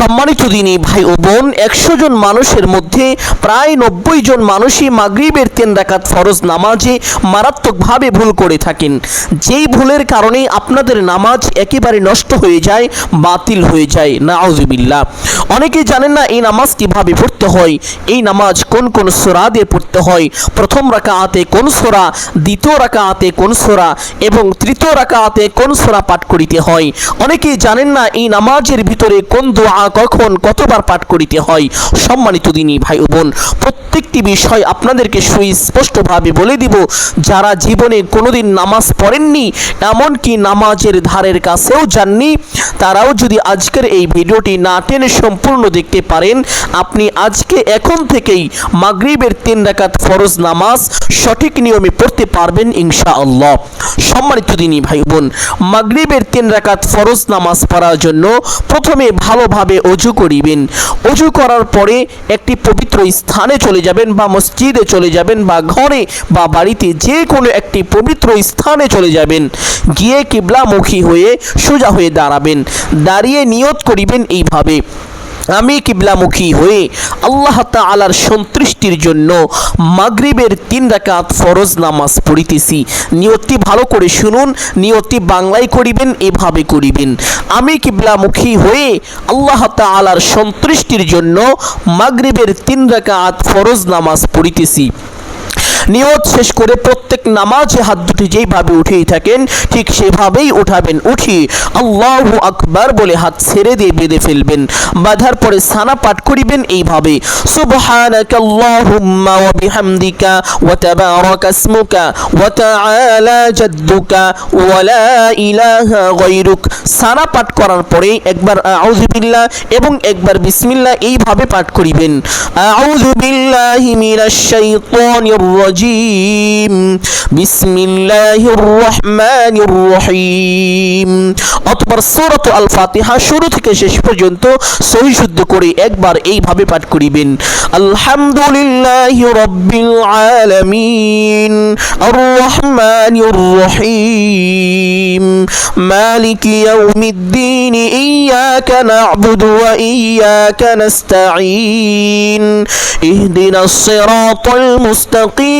সম্মানিত দিনী ভাই ও বোন, একশো জন মানুষের মধ্যে প্রায় নব্বই জন মানুষই মাগরিবের তিন রাকাত ফরজ নামাজে মারাত্মকভাবে ভুল করে থাকেন। যেই ভুলের কারণে আপনাদের নামাজ একেবারে নষ্ট হয়ে যায়, বাতিল হয়ে যায়। নাউজুবিল্লাহ। অনেকে জানেন না এই নামাজ কীভাবে পড়তে হয়, এই নামাজ কোন কোন সোরা দিয়ে পড়তে হয়, প্রথম রাকাতে কোন সোরা, দ্বিতীয় রাকাতে কোন সোরা এবং তৃতীয় রাকাতে কোন সোরা পাঠ করিতে হয়। অনেকেই জানেন না এই নামাজের ভিতরে কোন দোয়া কখন কতবার পাঠ করিতে হয়? সম্মানিত দিনী ভাই বোন, প্রত্যেকটি বিষয় আপনাদেরকে সুস্পষ্টভাবে বলে দিব। যারা জীবনে কোনোদিন নামাজ পড়েননি, এমনকি নামাজের ধারের কাছেও যাননি, তারাও যদি আজকের এই ভিডিওটি না টেনে সম্পূর্ণ দেখতে পারেন, আপনি আজকে এখন থেকেই মাগরিবের তিন রাকাত ফরজ নামাজ সঠিক নিয়মে পড়তে পারবেন ইনশাআল্লাহ। সম্মানিত দিনী ভাই বোন, মাগরিবের তিন রাকাত ফরজ নামাজ পড়ার জন্য প্রথমে ভালোভাবে অজু করিবেন। অজু করার পরে একটি পবিত্র স্থানে চলে যাবেন বা মসজিদে চলে যাবেন বা ঘরে বা বাড়িতে যে কোনো একটি পবিত্র স্থানে চলে যাবেন। গিয়ে কিবলামুখী হয়ে সোজা হয়ে দাঁড়াবেন। দাঁড়িয়ে নিয়ত করিবেন এইভাবে। আমি কিবলামুখী হয়ে আল্লাহ তালার সন্তুষ্টির জন্য মাগরিবের তিন রাকাত ফরজ নামাজ পড়িতেছি। নিয়তটি ভালো করে শুনুন, নিয়তটি বাংলায় করিবেন, এভাবে করিবেন। আমি কিবলামুখী হয়ে আল্লাহ তালার সন্তুষ্টির জন্য মাগরিবের তিন রাকাত ফরজ নামাজ পড়িতেছি। নিয়ত শেষ করে প্রত্যেক নামাজে হাত দুটি যেইভাবে উঠেই থাকেন, ঠিক সেভাবেই উঠাবেন। উঠি, আল্লাহ আকবার বলে হাত ছেড়ে দিয়ে বেঁধে ফেলবেন। বাঁধার পরে সানা পাঠ করিবেন এইভাবে, সুবহানাকা আল্লাহুম্মা ওয়া বিহামদিকা ওয়া তাবারাকা ইসমুকা ওয়া তাআলা জাদ্দুকা ওয়া লা ইলাহা গায়রুক। সানা পাঠ করার পরে একবার আউযু বিল্লাহ এবং একবার বিসমিল্লাহ এইভাবে পাঠ করিবেন, আউযু বিল্লাহি মিনাশ শাইতানির রাজিম বিসমিল্লাহির রহমানির রহিম। অতঃপর সূরাত আল ফাতিহা শুরু থেকে শেষ পর্যন্ত সহি শুদ্ধ করে একবার এইভাবে পাঠ করিবেন। আলহামদুলিল্লাহি রাব্বিল আলামিন। আর রহমানির রহিম। মালিক ইয়াউমিদ্দিন। ইয়াকা না'বুদু ওয়া ইয়াকা নাস্তাঈন। ইহদিনাস সিরাতাল মুস্তাকিম।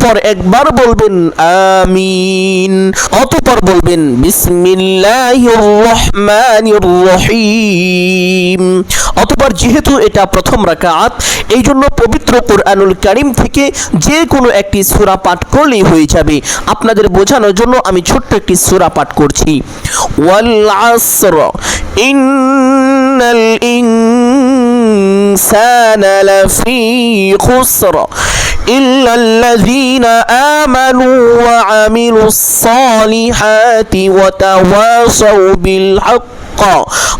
অতঃপর একবার বলবেন আমিন, অতঃপর বলবেন বিসমিল্লাহির রহমানির রহিম অতঃপর যেহেতু এটা প্রথম রাকাত এই জন্য পবিত্র কোরআনুল কারিম থেকে যে কোনো একটি সূরা পাঠ করলেই হয়ে যাবে। আপনাদের বোঝানোর জন্য আমি ছোট্ট একটি সূরা পাঠ করছি। ওয়াল আসর ইন্নাল ইনসানা লাফি খুসর। إلا الذين آمنوا وعملوا الصالحات وتواصوا بالحق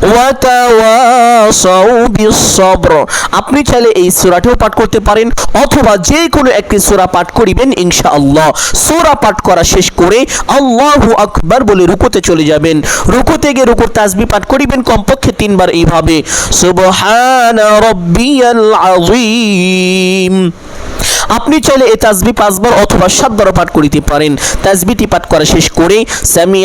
ওয়াতাওয়াসাউ বিসবর আপনি চাইলে এই সূরাটিও পাঠ করতে পারেন অথবা যে কোনো একটি সূরা পাঠ করিবেন ইনশাআল্লাহ সূরা পাঠ করা শেষ করে আল্লাহু আকবার বলে রুকুতে চলে যাবেন রুকুতে গিয়ে রুকুর তাসবিহ পাঠ করিবেন কমপক্ষে তিনবার এইভাবে সুবহানা রাব্বিয়াল আযীম আপনি চাইলে এই তাসবি পাঁচবার অথবা সাতবার পাঠ করিতে পারেন। তাসবিটি পাঠ করা শেষ করে সামি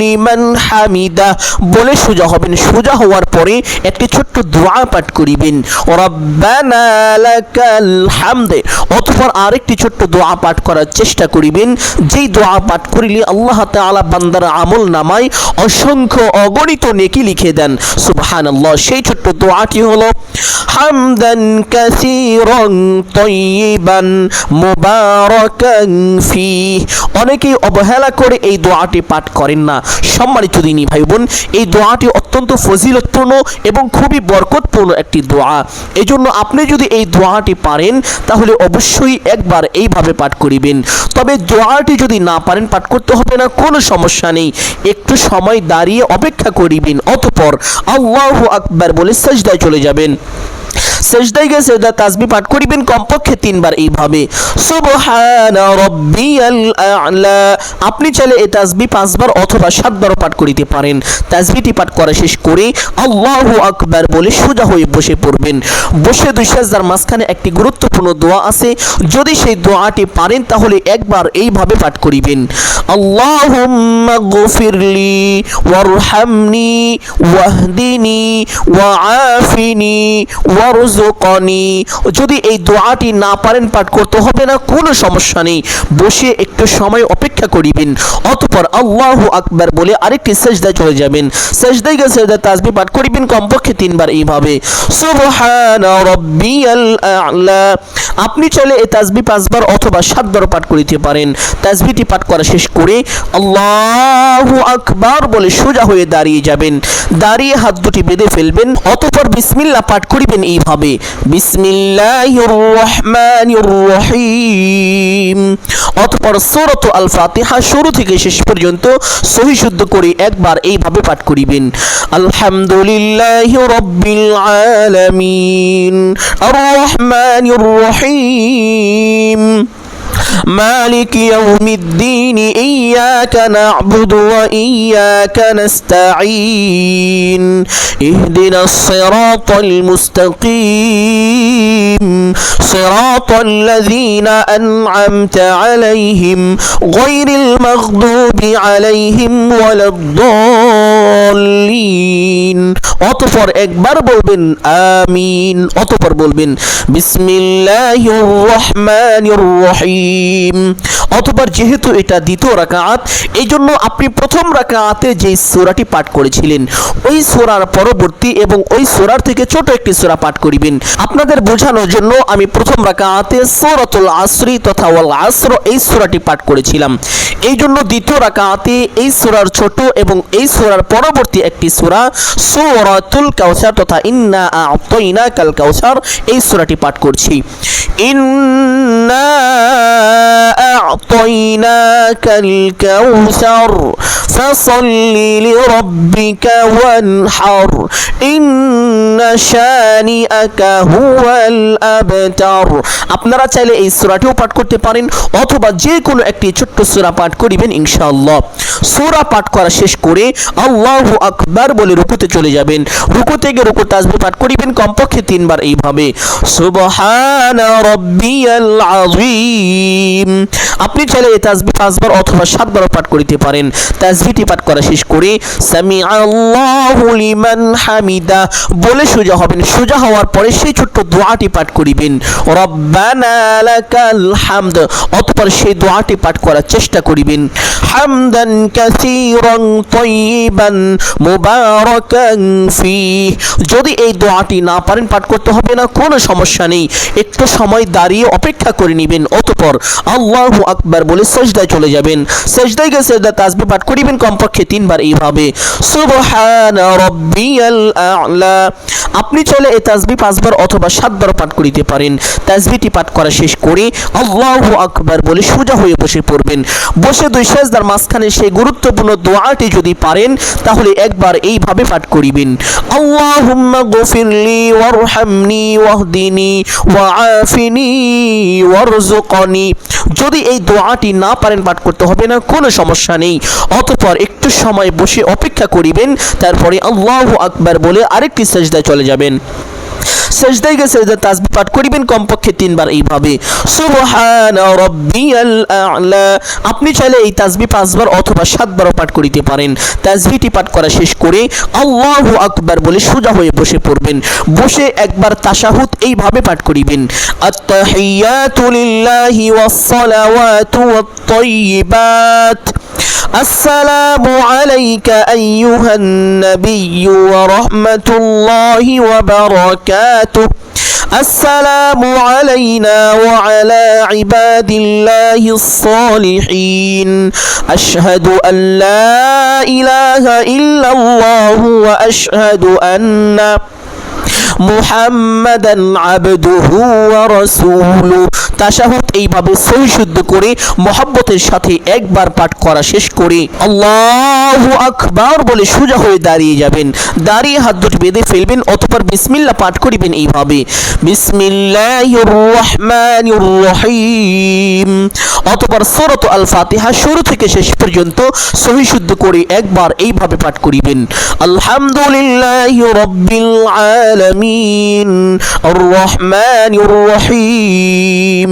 লিমান হামিদা বলে সোজা হবেন। সোজা হওয়ার পরে একটি ছোট্ট দোয়া পাঠ করিবেন, রব্বানা লাকাল হামদে অথবা আরেকটি ছোট্ট দোয়া পাঠ করার চেষ্টা করিবেন। যেই দোয়া পাঠ করিলে আল্লাহ তাআলা বান্দার আমল নামায় অসংখ্য অগণিত নেকি লিখে দেন। সুবহানাল্লাহ, সেই ছোট্ট দোয়াটি হলো, হামদান কাসীরান তৈবান মুবারাকান ফি অনেকেই অবহেলা করে এই দোয়াটি পাঠ করেন না। সম্মানিত দিনী ভাই বোন এই দোয়াটি অত্যন্ত ফজিলতপূর্ণ এবং খুবই বরকতপূর্ণ একটি দোয়া। এই জন্য আপনি যদি এই দোয়াটি পারেন, তাহলে অবশ্যই একবার এইভাবে পাঠ করিবেন। তবে দোয়াটি যদি না পারেন, পাঠ করতে হবে না, কোনো সমস্যা নেই। একটু সময় দাঁড়িয়ে অপেক্ষা করিবেন, অতপর আল্লাহু আকবার বলে সাজদায় চলে যাবেন। সেজদাই গিয়ে সেজদা তাসবি পাঠ করিবেন, কমপক্ষে তিনবার এইভাবে। সুবহানা রাব্বিয়াল আ'লা। আপনি চাইলে এই তাসবি পাঁচবার অথবা সাতবারও পাঠ করিতে পারেন। তাসবিটি পাঠ করা শেষ করে আল্লাহু আকবার বলে সোজা হয়ে বসে পড়বেন। বসে দুই সাজদার মাঝখানে একটি গুরুত্বপূর্ণ দোয়া আছে। যদি সেই দোয়াটি পারেন তাহলে একবার এইভাবে পাঠ করিবেন। আল্লাহুম্মা গফিরলি ওয়ারহামনি ওয়াহদিনি ওয়াআফিনি ওয়ারজুকনি যদি এই দোয়াটি না পারেন, পাঠ করতে হবে না, কোনো সমস্যা নেই। বসে একটু সময় অপেক্ষা করিবেন, অতঃপর আল্লাহু আকবার বলে আরেকটি সেজদায় চলে যাবেন। সেজদায় গিয়ে সেজদা তাসবি পাঠ করিবেন, কমপক্ষে তিনবার এইভাবে। সুবহানা রাব্বিয়াল আ'লা। আপনি চাইলে এই তাসবি পাঁচবার অথবা সাতবার পাঠ করিতে পারেন। তাসবিটি পাঠ করা শেষ করে আল্লাহু আকবার বলে সোজা হয়ে দাঁড়িয়ে যাবেন। দাঁড়িয়ে হাত দুটি বেঁধে ফেলবেন, অতঃপর বিসমিল্লাহ পাঠ করিবেন এইভাবে। বিসমিল্লাহির রহমানির রহিম অতঃপর সূরাত আল ফাতিহা শুরু থেকে শেষ পর্যন্ত সহি শুদ্ধ করে একবার এইভাবে পাঠ করিবেন। আলহামদুলিল্লাহি রাব্বিল আলামিন। আর রহমানির রহিম مالك يوم الدين إياك نعبد وإياك نستعين اهدنا الصراط المستقيم صراط الذين أنعمت عليهم غير المغضوب عليهم ولا الضالين অতপর একবার বলবেন আমিন অতপর বলবেন বিসমিল্লাহির রহমানির রহিম অতপর যেহেতু এটা দ্বিতীয় রাকাত এই জন্য আপনি প্রথম রাকাতে যে সূরাটি পাঠ করেছিলেন, ওই সূরার পরবর্তী এবং ওই সূরার থেকে ছোট একটি সূরা পাঠ করিবেন। আপনাদের বোঝানোর জন্য আমি প্রথম রাকাতে সূরাতুল আসরি তথা ওয়াল আসর এই সূরাটি পাঠ করেছিলাম। এই জন্য দ্বিতীয় রাকাতে এই সূরার ছোট এবং এই সূরার পরবর্তী একটি সূরা সূরাতুল কাউসার তথা ইন্না আ'তাইনা কাল কাউসার এই সূরাটি পাঠ করছি। ইন্না আ'তাইনাকাল কাউসার ফাসাল্লি লিরাব্বিকা ওয়ানহার ইন্না শানিআকা হুয়াল আবতার আপনারা চাইলে এই সূরাটিও পাঠ করতে পারেন অথবা যে কোনো একটি ছোট্ট সূরা পাঠ করিবেন ইনশাআল্লাহ। সূরা পাঠ করা শেষ করে আল্লাহু আকবার বলে রুকুতে চলে যাবেন। রুকুতে গিয়ে রুকু তাসবিহ পাঠ করিবেন কমপক্ষে তিনবার এইভাবে। সুবহানা রাব্বিয়াল আযীম। আপনি চাইলে এই তাসবিহ পাঁচবার অথবা সাতবার পাঠ করিতে পারেন। তাসবিহটি পাঠ করা শেষ করে। সামি আল্লাহু লিমান হামিদা। বলে সোজা হবেন। সোজা হওয়ার পরে সেই ছোট্ট দোয়াটি পাঠ করিবেন। রব্বানা লাকাল হামদ। অতঃপর সেই দোয়াটি পাঠ করার চেষ্টা করিবেন। হামদান কাসীরান তাইয়িবান মুবারাকান ফি যদি এই দোয়াটি না পারেন, পাঠ করতে হবে না। কোনো সমস্যা নেই। একটু সময় দাঁড়িয়ে অপেক্ষা করে নেবেন। অতঃপর আল্লাহু আকবার বলে সজদায় চলে যাবেন। সজদায় গিয়ে সজদা তাসবি পাঠ করিবেন কমপক্ষে তিনবার এইভাবে। সুবহান রব্বিয়াল আ'লা। আপনি চলে এই তাসবিহ পাঁচবার অথবা সাতবার পাঠ করিতে পারেন। তাসবিহটি পাঠ করা শেষ করে আল্লাহু আকবার বলে সোজা হয়ে বসে পড়বেন। বসে দুই সেজদার মাঝখানে সেই গুরুত্বপূর্ণ দোয়াটি যদি পারেন, তাহলে একবার এইভাবে পাঠ করিবেন। আল্লাহুম্মা গফিরলি ওয়ারহামনি ওয়াহদিনি ওয়াআফিনি ওয়ারজুকনি যদি এই দোয়াটি না পারেন, পাঠ করতে হবে না, কোনো সমস্যা নেই। অতঃপর একটু সময় বসে অপেক্ষা করিবেন, তারপরে আল্লাহু আকবার বলে আরেকটি সেজদায় চলে যাবেন। সেজদায় গিয়ে সেজদা তাসবিহ পাঠ করিবেন কমপক্ষে তিনবার এইভাবে। সুবহানা রাব্বিয়াল আ'লা। আপনি চাইলে এই তাসবিহ পাঁচবার অথবা সাতবারও পাঠ করিতে পারেন। তাসবিহটি পাঠ করা শেষ করে আল্লাহু আকবার বলে সোজা হয়ে বসে পড়বেন। বসে একবার তাশাহুদ এইভাবে পাঠ করিবেন। আত্তাহিয়াতু লিল্লাহি ওয়াস সালাওয়াতু ওয়াত তাইয়িবাত السلام عليك أيها النبي ورحمة الله وبركاته. السلام علينا وعلى عباد الله الصالحين. أشهد أن لا إله إلا الله وأشهد أن محمدا عبده ورسوله. তাশাহুদ এইভাবে সহি শুদ্ধ করে মহাব্বতের সাথে একবার পাঠ করা শেষ করে আল্লাহু আকবার বলে সোজা হয়ে দাঁড়িয়ে যাবেন। দাঁড়িয়ে হাত দুটি বেঁধে ফেলবেন অতঃপর বিসমিল্লা পাঠ করিবেন এইভাবে। রহিম অতঃপর সূরাত আল ফাতিহা শুরু থেকে শেষ পর্যন্ত সহি শুদ্ধ করে একবার এইভাবে পাঠ করিবেন। আলহামদুলিল্লাহি রাব্বিল আলামিন। আর রহমানির রহিম।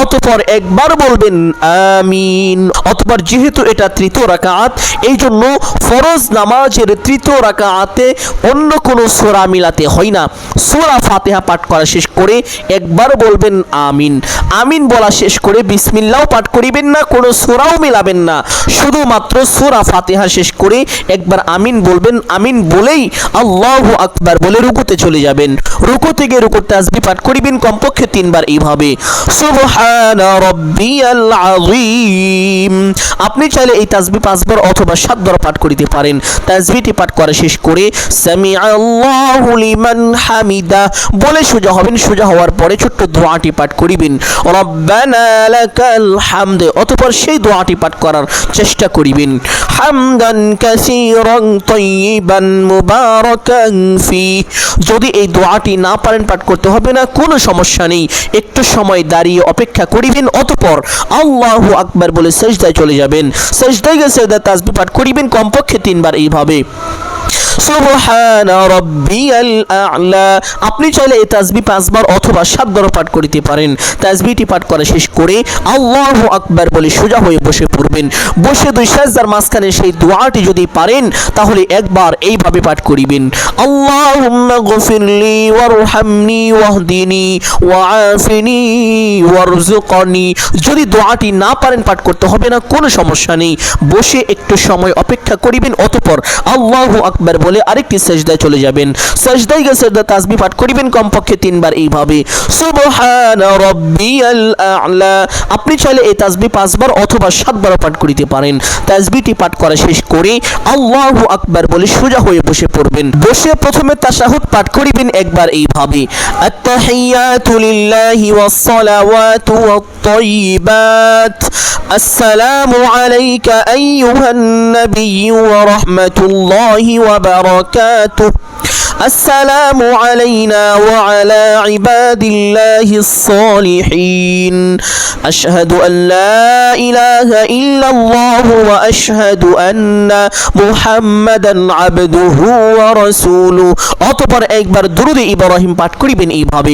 অতঃপর একবার বলবেন আমিন। অতঃপর যেহেতু এটা তৃতীয় রাকাত এই জন্য ফরজ নামাজের তৃতীয় রাকাতে অন্য কোনো সোরা মিলাতে হয় না। সোরা ফাতেহা পাঠ করা শেষ করে একবার বলবেন আমিন। আমিন বলা শেষ করে বিসমিল্লাও পাঠ করিবেন না, কোনো সোরাও মিলাবেন না। শুধুমাত্র সোরা ফাতেহা শেষ করে একবার আমিন বলবেন। আমিন বলেই আল্লাহু আকবার বলে রুকুতে চলে যাবেন। রুকু থেকে রুকুর তাসবি পাঠ করিবেন কমপক্ষে তিনবার এইভাবে আপনি চাইলে এই তাসবি পাঁচবার অথবা সাতবার পাঠ করিতে পারেন। তাসবিটি পাঠ করা শেষ করে হামিদা। বলে সোজা হবেন, সোজা হওয়ার পরে ছোট্ট দোয়াটি পাঠ করিবেন লাকাল সেই দোয়াটি পাঠ করার চেষ্টা করিবেন, হামদান কাসীরান তাইয়িবান মুবারাকান ফি। যদি এই দোয়াটি না পারেন, পাঠ করতে হবে না, কোনো সমস্যা নেই একটু সময় দাঁড়িয়ে অপেক্ষা করিবেন, অতপর আল্লাহ আকবার বলে সেজদায় চলে যাবেন। সেজদায় গেছে তাসবি পাঠ করিবেন, কমপক্ষে তিনবার এইভাবে। আপনি চাইলে এই তাসবি পাঁচবার অথবা সাতবার পাঠ করিতে পারেন। তাসবিটি পাঠ করা শেষ করে আল্লাহু আকবার বলে সোজা হয়ে বসে পড়বেন। বসে দুই সাজদার মাঝখানে সেই দোয়াটি যদি পারেন, তাহলে একবার এইভাবে পাঠ করিবেন। আল্লাহুম্মা গফিরলি ওয়ারহামনি ওয়াহদিনি ওয়াআফিনি ওয়ারজুকনি যদি দোয়াটি না পারেন পাঠ করতে হবে না, কোনো সমস্যা নেই। বসে একটু সময় অপেক্ষা করিবেন, অতঃপর আল্লাহু আকবার বলে আরেকটি সেজদায় চলে যাবেন। সেজদায় গিয়ে সেজদা তাসবি পাঠ করিবেন কমপক্ষে তিনবার এইভাবে। সুবহান রাব্বিয়াল আ'লা। আপনি চাইলে এই তাসবি পাঁচবার অথবা সাতবার পাঠ করিতে পারেন। তাসবিটি পাঠ করা শেষ করে আল্লাহু আকবার বলে সোজা হয়ে বসে পড়বেন। বসে প্রথমে তাশাহুদ পাঠ করিবেন একবার এইভাবে। আত্তাহিয়াতু লিল্লাহি ওয়াস সালাওয়াতু ওয়াত তাইয়িবাত। আসসালামু আলাইকা আইয়ুহান নাবিয়্যু ওয়া রাহমাতুল্লাহি ওয়া বারাকাতুহু السلام علينا وعلى عباد الله الصالحين أشهد أن لا إله إلا الله وأشهد أن محمدا عبده ورسوله অতপর একবার দুরুদ ইব্রাহিম পাঠ করিবেন এইভাবে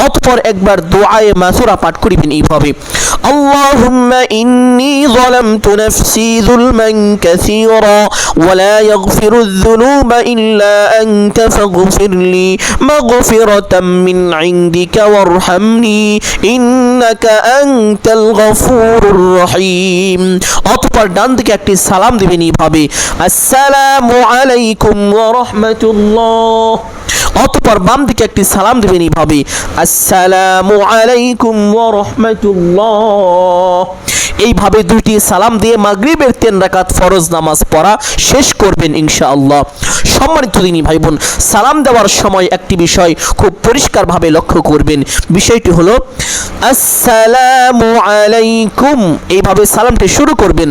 অতপর একবার দোয়ায়ে মাসুরা পাঠ করিবেন এইভাবে। আল্লাহুম্মা ইন্নী যালামতু নাফসি যুলমান কাসীরা ওয়া লা ইয়াগফিরু যুনুবা ইল্লা আনতা ফাগফিরলি মাগফিরাতাম মিন ইনদিকা ওয়ারহামনি ইন্নাকা আনতাল গফুরুর রহিম। অতপর ডান দিকে একটি সালাম দিবেন এইভাবে, আসসালামু আলাইকুম ওয়া রাহমাতুল্লাহ। অতপর বাম দিকে একটি সালাম দেবেন এইভাবে, আসসালামু আলাইকুম ওয়া রাহমাতুল্লাহ। এইভাবে দুইটি সালাম দিয়ে মাগরিবের তিন রাকাত ফরজ নামাজ পড়া শেষ করবেন ইনশাআল্লাহ। সম্মানিত দিনী ভাই বোন সালাম দেওয়ার সময় একটি বিষয় খুব পরিষ্কারভাবে লক্ষ্য করবেন। বিষয়টি হলো, আসসালামু আলাইকুম। এইভাবে সালামটি শুরু করবেন,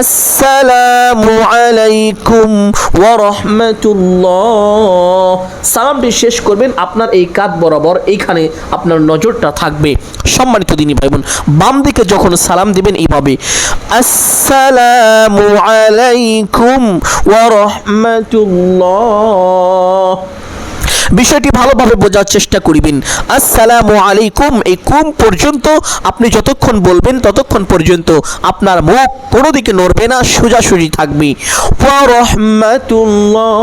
আসসালামু আলাইকুম ওয়া রাহমাতুল্লাহ। সালামটি শেষ করবেন, আপনার এই কাত বরাবর এইখানে আপনার নজরটা থাকবে। সম্মানিত দিনী ভাই বোন বাম দিকে যখন সালাম দিবেন এইভাবে, আসসালামু আলাইকুম ওয়া রাহমাতুল্লাহ। বিষয়টি ভালোভাবে বোঝার চেষ্টা করিবেন। আসসালামু আলাইকুম। এই কুম পর্যন্ত আপনি যতক্ষণ বলবেন ততক্ষণ পর্যন্ত আপনার মুখ কোনো দিকে নড়বে না, সোজাসুজি থাকবে। ওয়া রাহমাতুল্লাহ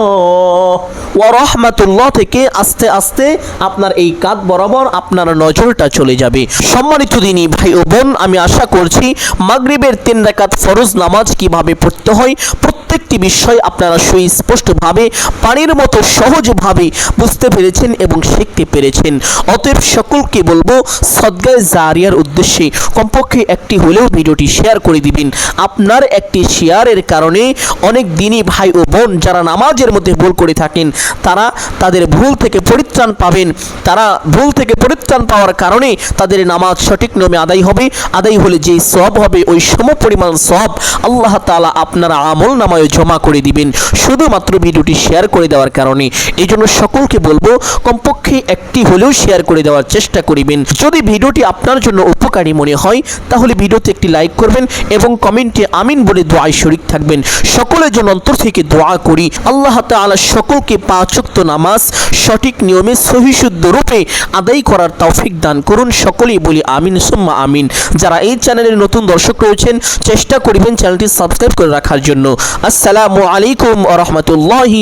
ওয়া রাহমাতুল্লাহ থেকে আস্তে আস্তে আপনার এই কাঁধ বরাবর আপনার নজরটা চলে যাবে। সম্মানিত দিনই ভাই ও বোন, আমি আশা করছি মাগরিবের তিন রাকাত ফরজ নামাজ কীভাবে পড়তে হয়, প্রত্যেকটি বিষয় আপনারা সুস্পষ্টভাবে, পানির মতো সহজভাবে বুঝতে পেরেছেন এবং শিখতে পেরেছেন। অতএব সকলকে বলব, সদ্গায় জারিয়ার উদ্দেশ্যে কমপক্ষে একটি হলেও ভিডিওটি শেয়ার করে দিবেন। আপনার একটি শেয়ারের কারণে অনেক দিনই ভাই ও বোন যারা নামাজের মধ্যে ভুল করে থাকেন, তারা তাদের ভুল থেকে পরিত্রাণ পাবেন। তারা ভুল থেকে পরিত্রাণ পাওয়ার কারণে তাদের নামাজ সঠিক নিয়মে আদায় হবে। আদায় হলে যেই সব হবে, ওই সম পরিমাণ সব আল্লাহ তাআলা আপনার আমল নামায় জমা করে দিবেন। শুধুমাত্র ভিডিওটি শেয়ার করে দেওয়ার কারণে। এই জন্য সকলকে বলব, কমপক্ষে একটি হলেও শেয়ার করে দেওয়ার চেষ্টা করিবেন। যদি ভিডিওটি আপনার জন্য উপকারী মনে হয়, তাহলে ভিডিওতে একটি লাইক করবেন এবং কমেন্টে আমিন বলে দোয়ায় শরিক থাকবেন। সকলের জন্য অন্তর থেকে দোয়া করি। আল্লাহ তাআলা সকলকে পাঁচক্ত নামাজ সঠিক নিয়মে সহিশুদ্ধ রূপে আদায় করার তৌফিক দান করুন। সকলেই বলি আমিন, সুম্মা আমিন। যারা এই চ্যানেলের নতুন দর্শক রয়েছেন, চেষ্টা করিবেন চ্যানেলটি সাবস্ক্রাইব করে রাখার জন্য। আসসালামু আলাইকুম রহমতুল্লাহি